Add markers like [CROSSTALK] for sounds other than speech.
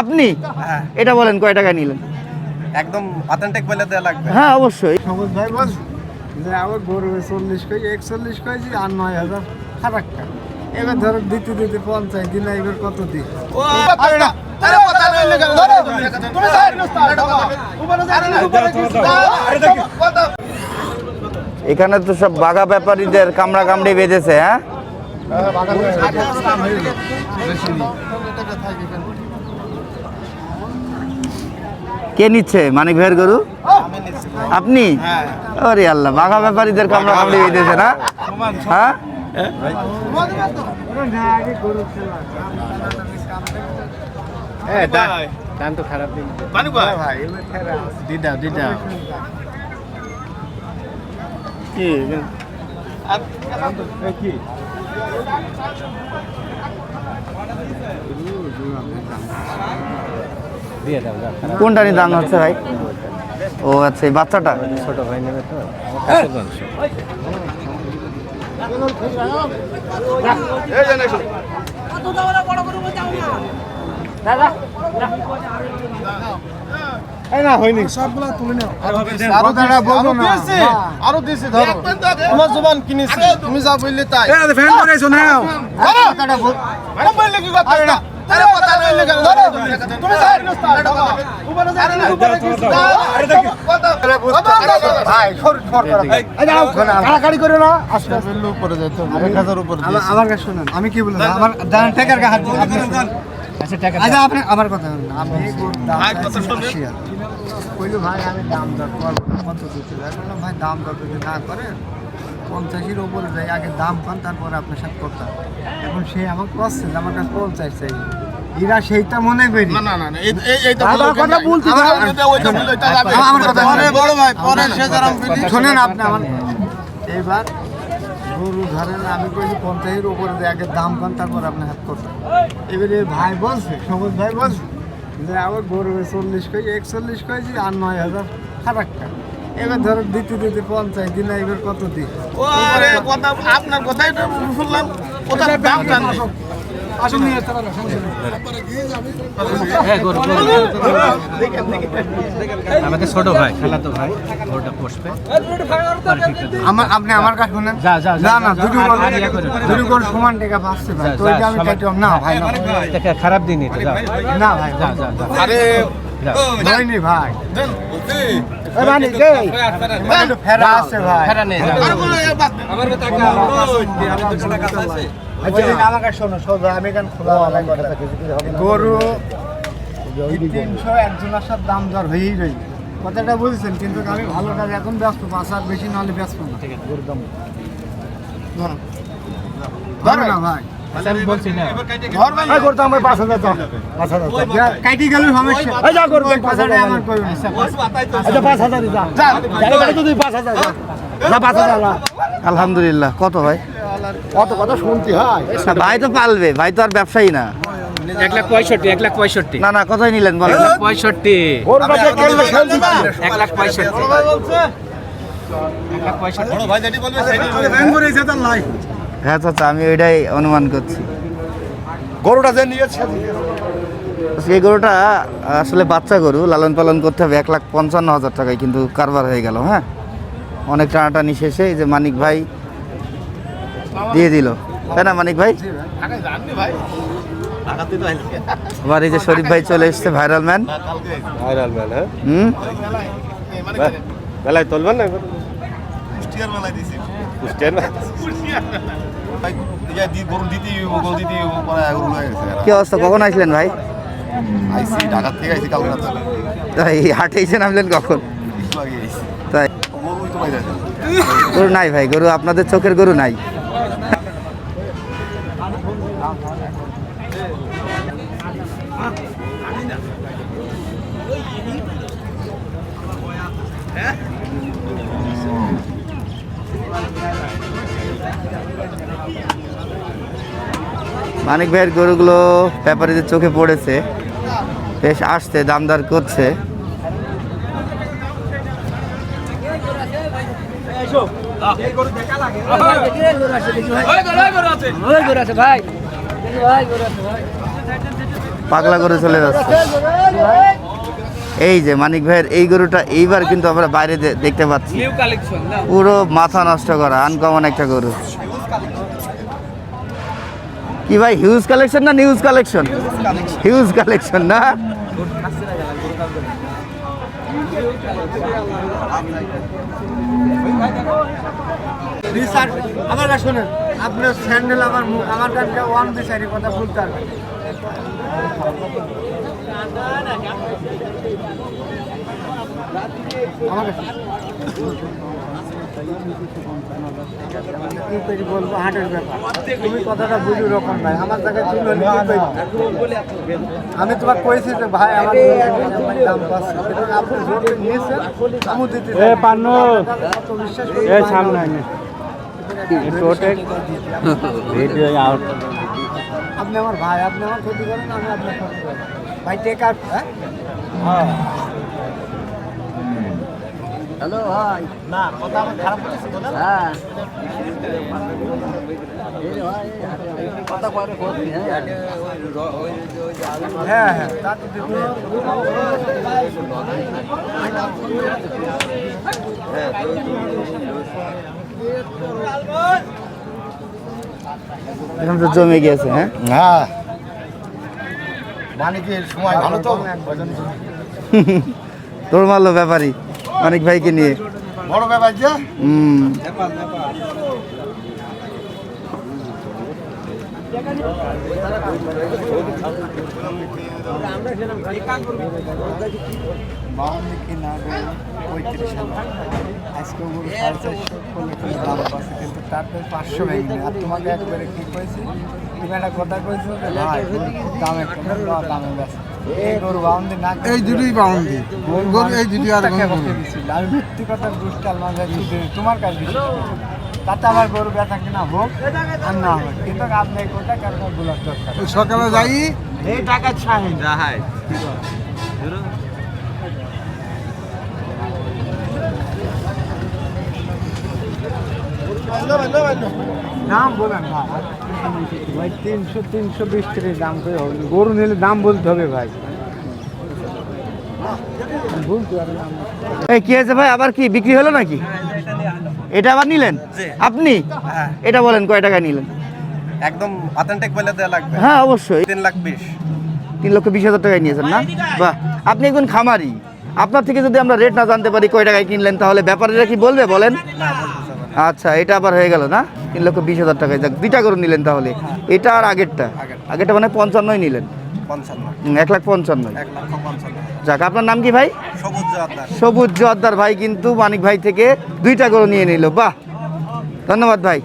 আপনি হ্যাঁ এটা বলেন কয় টাকা নিলেন একদম অথেন্টিক বলে দেওয়া লাগবে হ্যাঁ অবশ্যই সবুজ ভাই বল যে আমার গরু চল্লিশ কেজি একচল্লিশ কেজি আর নয় হাজার ফারাক্কা এবার ধরো দিতে দিতে পঞ্চাশ দিন এবার কত দিন এখানে তো সব বাঘা ব্যাপারীদের কামড়া কামড়ি বেঁধেছে হ্যাঁ কে নিচ্ছে? মানিক ভাইয়ের গরু? আপনি? আরে আল্লাহ বাঘা ব্যাপারীদের কামড়া কামড়ি বেঁধেছে না? হ্যাঁ? কোনটা নিয়ে দাম হচ্ছে ভাই? ও আচ্ছা এই বাচ্চাটা? ছোট ভাই নেবে তো। এই না হয়নি। সবগুলা তুলে নাও আরও দাঁড়া বলব না। আরও দিছি ধরো। তোমার জবান কিনেছি তুমি যা বললে তাই। ফ্যান করেছ নাও কথাটা বল আরে কথা না আরে কথা বললে কেন? ধরো। তুমি যা উপরে যা উপরে কিছু আরে দেখো। কথা ভাই সর সর করা এই যাও কাড়াকাড়ি করে না আস্তে আস্তে উপরে যেত 1000 উপরে আমার আমার কাছে শুনুন। আমি কি বললাম? আমার দান টেকার কা হাত দিন। আপনি আচ্ছা আপনি আমার কথা শুনুন। আমি। কইলো ভাই আমি দাম দর করব। কত দিতে ভাই দাম দর যদি না করেন পঞ্চাশের উপরে যাই আগে দাম পান তারপরে আপনার সাথে কথা এখন সে আমাকে করছে যে আমার কাছে পঞ্চাশ চাই। এরা সেইটা মনে করি। না? কথা বলছি, শুনুন। আপনি আমার। এইবার গরু ধরেন আমি কইছি পঞ্চাশের উপরে যে আগে দাম পান তারপর আপনি হাত করতেন এবারে ভাই বলছে সবুজ ভাই বলছে যে আমার গরু চল্লিশ কেজি একচল্লিশ কেজি আর নয় হাজার ফারাক্কা এবার ধরো দিতে দিতে পঞ্চাশ দিন এবার কত দিন ওরে কথা আপনার কথাই তো শুনলাম কোথায় দাম জানবে? আসুন নিয়ে আমাদের ছোট ভাই খেলাতো ভাই ওটা পোষবে। আমার আপনি আমার কাছে শুনেন? না না দুটো আর- আর। দুটো সমান টাকা পাচ্ছে ভাই। তো এটা আমি না ভাই না। খারাপ দিনই তো না ভাই যা যা যা। আরে ভাই। দেন ভাই আচ্ছা গরু তিনশো একজনের সাথে দাম দর হয়েই রই কথাটা বুঝছেন কিন্তু আমি ভালো কাজ এখন ব্যস্ত পাঁচ আর বেশি নাহলে ব্যস্ত না। গরুর দাম। ধরো। ধরো না ভাই। আমি বলছি না। ঘর বানাই করতাম ভাই পাঁচ হাজার পাঁচ হাজার কাটি গেলে সমস্যা এই যা করবেন পাঁচ হাজার আমার করবেন আচ্ছা পাঁচ হাজার যা। তুই পাঁচ হাজার যা। পাঁচ হাজার আলহামদুলিল্লাহ। কত ভাই? কত কথা শুনতে হয় না, ভাই তো পালবে। ভাই তো আর ব্যবসায়ী না। এক লাখ পঁয়ষট্টি এক লাখ পঁয়ষট্টি। না না কথাই নিলেন বলেন। পঁয়ষট্টি। গরু বাজার করলে এক লাখ পঁয়ষট্টি। এক লাখ পঁয়ষট্টি। হ্যাঁ চাচা আমি ওইটাই অনুমান করছি। গরুটা যে নিয়েছে? এই গরুটা আসলে বাচ্চা গরু লালন পালন করতে হবে এক লাখ পঞ্চান্ন হাজার টাকায় কিন্তু কারবার হয়ে গেল হ্যাঁ? অনেক টানাটানি শেষে এই যে মানিক ভাই দিয়ে দিল। তাই না মানিক ভাই? আবার এই যে শরীফ ভাই চলে এসছে ভাইরাল ম্যান ভাইরাল ম্যান হ্যাঁ? হুম? মেলায় তুলবেন না কুষ্টিয়ার মেলায় দিছি কুষ্টিয়ার না ভাই দি গরু দিতে গরু দিতে পরে গরু হয়ে গেছে কি অবস্থা কখন আসলেন ভাই? আইসি ঢাকা থেকে আইসি কালকে তাই হাটে এসে নামলেন কখন? তাই। গরু নাই ভাই গরু আপনাদের চোখের গরু নাই। মানিক ভাইয়ের গরুগুলো ব্যাপারীদের চোখে পড়েছে বেশ আসছে দামদার করছে। পাগলা করে চলে যাচ্ছে। এই যে মানিক ভাইয়ের এই গরুটা এইবার কিন্তু আমরা বাইরে দেখতে পাচ্ছি। পুরো মাথা নষ্ট করা আনকমন একটা গরু। কি ভাই হিউজ কালেকশন না নিউজ কালেকশন হিউজ কালেকশন না? আমার কাছে শোনেন। আপনার স্যান্ডেল আমার মুখ আমার কাছে ওয়ান বিচারি কথা বলতে কি বলব হাটের ব্যাপার তুমি কথাটা বুঝি রকম ভাই আমার জায়গায় তুমি? আমি তোমাকে কইছি যে ভাই আমার আমার দাম পাচ্ছে। আপনি জোর করে আমি দিতে এ পান্নু। এ সামনে [LAUGHS] আপনি আমার ভাই আপনি আমার ক্ষতি করেন আমি আপনার ভাই টেক আউট হ্যাঁ? হ্যালো ভাই। না কথা আমার খারাপ বলেছি হ্যাঁ। হ্যাঁ। হ্যাঁ তা তো এখন তো জমে গিয়েছে হ্যাঁ? হ্যাঁ। মানিকের সময় ভালো তো? [LAUGHS] তোর মারলো ব্যাপারী মানিক ভাইকে নিয়ে। বড় ব্যাপার যে? হুম। বাউন্ন কি না গেল পঁয়ত্রিশ আজকে ওগুলো সাড়ে চারশো করলে কিন্তু দাম পাচ্ছে কিন্তু তারপরে পাঁচশো ভেঙে আর তোমাকে একবারে কি কয়েছি তুমি একটা কথা কয়েছো দামে এই গরু বাউন্দি না এই দুটোই বাউন্ডি গরু এই দুটি আর আমি দুষ্টাল মাঝে তোমার কাছে তাতে গরু ব্যথা কিনা হোক আর না হোক। কিন্তু আপনি এই কোটা বলার দরকার সকালে যাই। এই টাকা রাহাই দাম বলেন ভাই তিনশো তিনশো বিশ টাকা দাম করে হবে। গরু নিলে দাম বলতে হবে ভাই। এই কি হয়েছে ভাই? আবার কি বিক্রি হলো নাকি? এটা আবার নিলেন? আপনি? এটা বলেন কয় টাকা নিলেন? একদম অথেন্টিক বলে দেওয়া লাগবে। হ্যাঁ অবশ্যই। তিন লাখ বিশ। তিন লক্ষ বিশ হাজার টাকায় নিয়েছেন না? বাহ আপনি একজন খামারি। আপনার থেকে যদি আমরা রেট না জানতে পারি কয় টাকায় কিনলেন তাহলে ব্যাপারীরা কি বলবে বলেন? আচ্ছা এটা আবার হয়ে গেল না? তিন লক্ষ বিশ হাজার টাকায়। যাক দুইটা করে নিলেন তাহলে। এটা আর আগেরটা? আগেরটা। মানে পঞ্চান্নই নিলেন? পঞ্চান্ন। এক লাখ পঞ্চান্ন। যাক আপনার নাম কি ভাই? সবুজ জোয়ারদার ভাই কিন্তু মানিক ভাই থেকে দুইটা গরু নিয়ে নিল। বাহ! ধন্যবাদ ভাই।